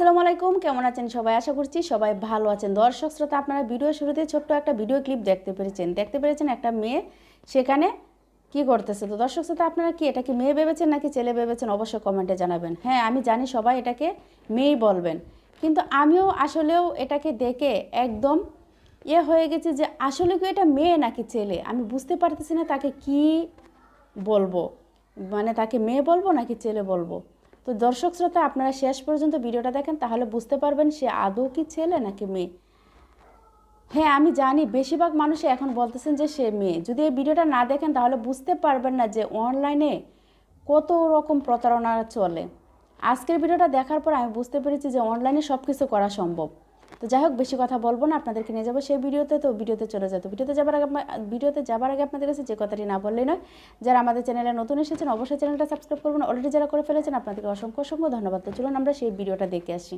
আসসালামু আলাইকুম, কেমন আছেন সবাই? আশা করছি সবাই ভালো আছেন। দর্শক শ্রোতা, আপনারা ভিডিও শুরুতে ছোট্ট একটা ভিডিও ক্লিপ দেখতে পেরেছেন। দেখতে পেরেছেন একটা মেয়ে, সেখানে কি করতেছে? তো দর্শক শ্রোতা, আপনারা কি এটা কি মেয়ে ভেবেছেন নাকি ছেলে ভেবেছেন? অবশ্যই কমেন্টে জানাবেন। হ্যাঁ আমি জানি সবাই এটাকে মেয়েই বলবেন। কিন্তু আমিও আসলেও এটাকে দেখে একদম ইয়ে হয়ে গেছে যে, আসলে কি এটা মেয়ে নাকি ছেলে? আমি বুঝতে পারতেছি না তাকে কি বলব। মানে তাকে মেয়ে বলব নাকি ছেলে বলব? তো দর্শক শ্রোতা, আপনারা শেষ পর্যন্ত ভিডিওটা দেখেন, তাহলে বুঝতে পারবেন সে আদৌ কি ছেলে নাকি মেয়ে। হ্যাঁ আমি জানি, বেশিরভাগ মানুষই এখন বলতেছেন যে সে মেয়ে। যদি এই ভিডিওটা না দেখেন, তাহলে বুঝতে পারবেন না যে অনলাইনে কত রকম প্রতারণা চলে। আজকের ভিডিওটা দেখার পর আমি বুঝতে পেরেছি যে অনলাইনে সব কিছু করা সম্ভব। তো যাই হোক, বেশি কথা বলব না, আপনাদেরকে নিয়ে যাব সেই ভিডিওতে। তো ভিডিওতে চলে যেত ভিডিওতে যাবার আগে ভিডিওতে যাবার আগে আপনাদের কাছে যে কথাটি না বললেই নয়, যারা আমাদের চ্যানেলে নতুন এসেছেন, অবশ্যই চ্যানেলটা সাবস্ক্রাইব করবেন। অলরেডি যারা করে ফেলেছেন, আপনাদেরকে অসংখ্য অসংখ্য ধন্যবাদ। তো চলুন আমরা সেই ভিডিওটা দেখে আসি।